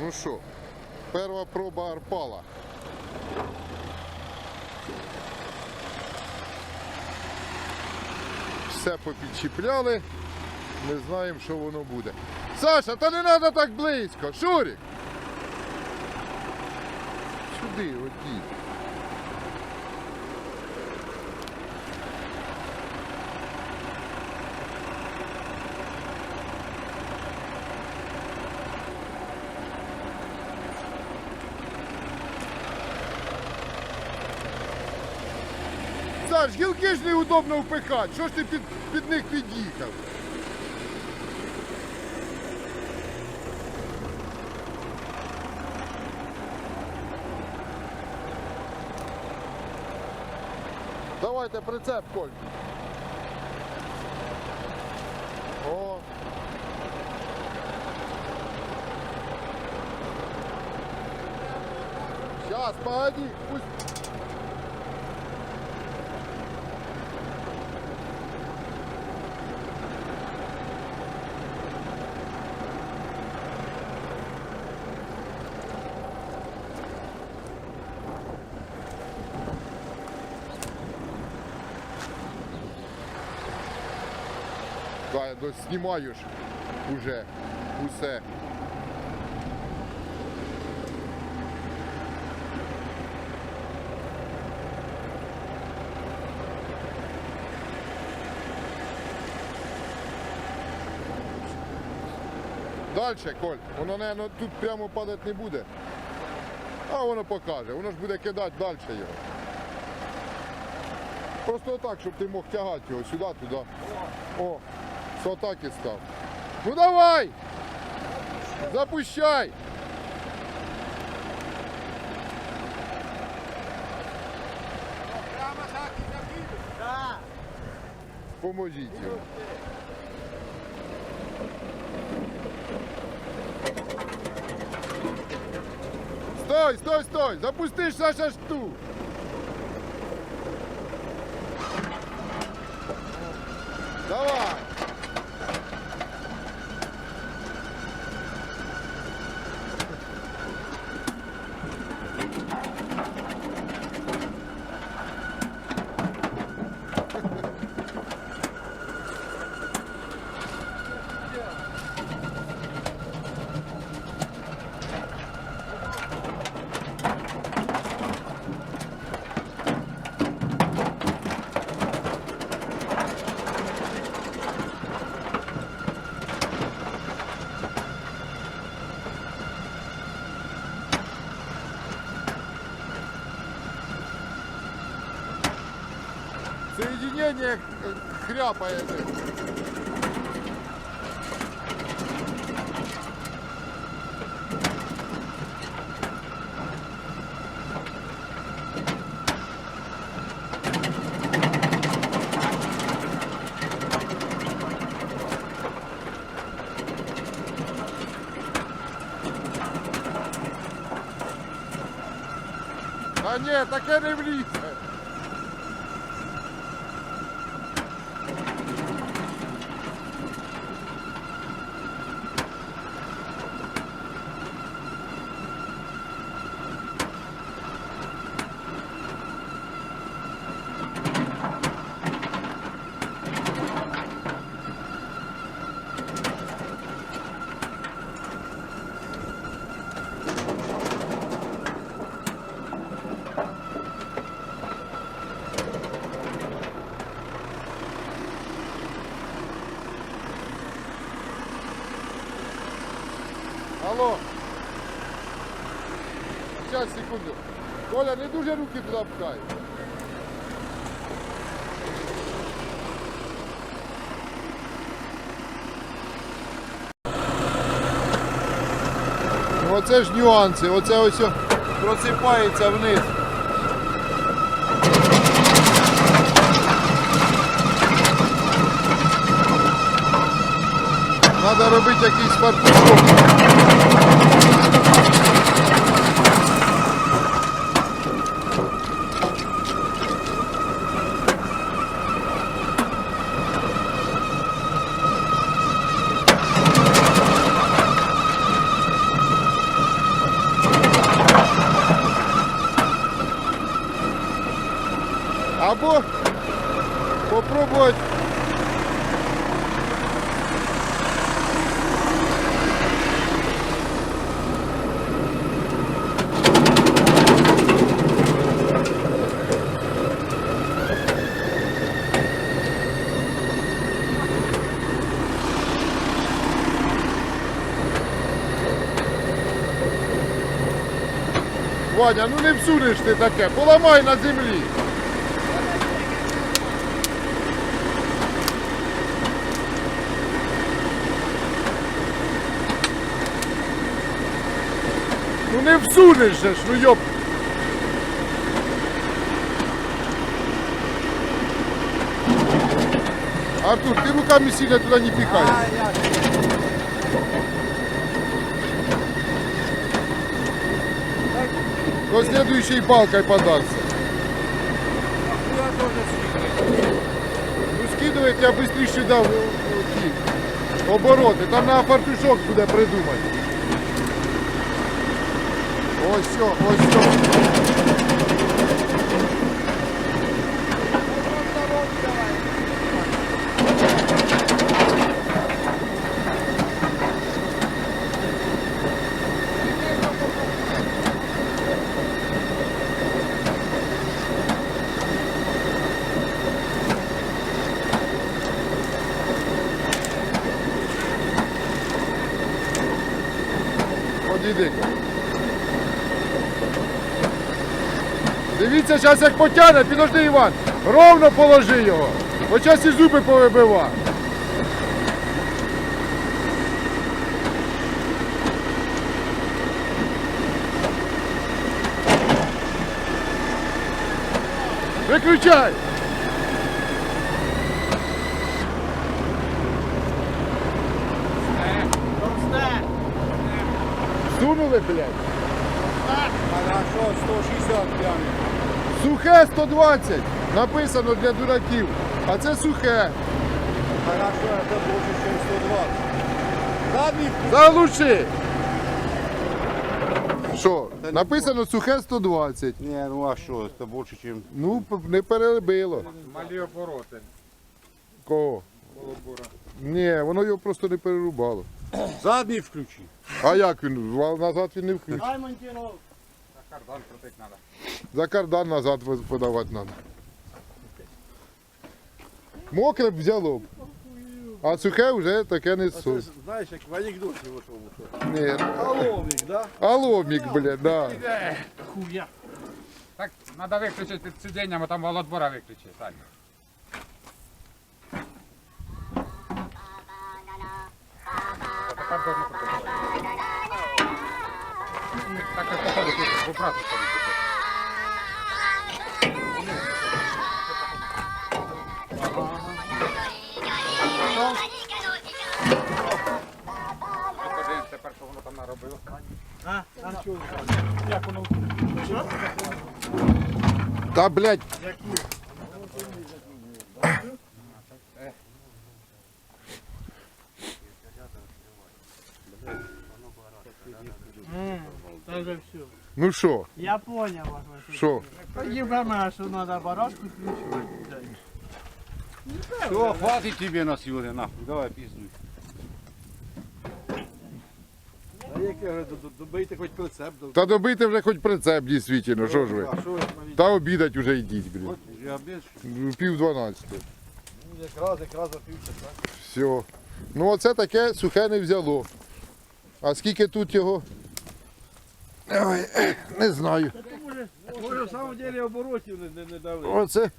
Ну що, перша проба арпала. Все попідчіпляли. Не знаємо, що воно буде. Саша, та не треба так близько. Шурік. Сюди, оті. Саш, гілки ж неудобно впихати. Що ж ти під, під них під'їхав? Давайте прицеп, Коль. Сейчас, погоди, пусть Да, ну, уже усе. Дальше, Коль, воно, наверное, тут прямо падати не буде. А воно покаже, воно ж буде кидати далі його. Просто отак, щоб ти мог тягати його сюди, туди. О, все так і став. Ну давай! Запущай! Прямо так і закинув? Так. Поможіть йому. Стой, стой, стой! Запустиш Саша шту! Соединение э, хряпает. А ні, таке не влізе. Алло. Сейчас, секунду. Коля, не дуже руки туди пхай. Оце ж нюанси, оце ось просипається вниз. Треба робити якийсь фартушок. Або попробувати Ваня, ну не всунеш ти таке, поламай на землі. Ну не всунеш же ж, ну йоп. Артур, ти руками сильно туди не пихай. То следующей палкой податься. Ну скидывайте, я быстрее сюда ті обороти. Там на фартушок буде придумати. Ось все, ось все. Подійди. Дивіться, зараз як потягне, підожди, Іван. Ровно положи його. Бо час і зуби повибива. Виключай! Сунули, блядь. Хорошо, 160 п'яний. Сухе 120. Написано для дураків. А це сухе. Хорошо, это больше, чем 120. Задний Заглуши. Що? Написано сухе 120. Не, ну а что, это больше, чем... Ну, п- не перебило. Малі обороти. Кого? Колобура. Ні, воно його просто не перерубало. Задний включи. А як він? Назад він не включить. Дай монтировку. На кардан крутить треба. За кардан назад подавати треба. Мокре б взяло б. А сухе вже таке не суть. Знаєш, як в анекдоті в тому. Ні. Коловник, да? А ломік, бля, да. Хуя. Так, треба виключити під сидінням, а там володбора виключи, Саня. А тепер должно крутити. Так, як походу, тут, в обратну сторону крутити. Ми подивимось тепер, що воно там наробило. А, а що? Та, блядь, Это же все. Ну що, Я понял вас. Що? Она, что надо барашку включить. Все, хватит тебе на сегодня, нахуй. Давай, пиздуй. А як я говорю, до- до- добийте хоч прицеп. до- Та добити вже хоч прицеп, дійсно, що ж ви? А що ви навіть- Та обідать уже йдіть. Вот, уже обед. Ну, Пів дванадцяти. Ну, Якраз, якраз за півчаса. Все. Ну оце таке сухе не взяло. А скільки тут його? Ой, не знаю. Може, в самом деле оборотів не, не, не дали. Оце.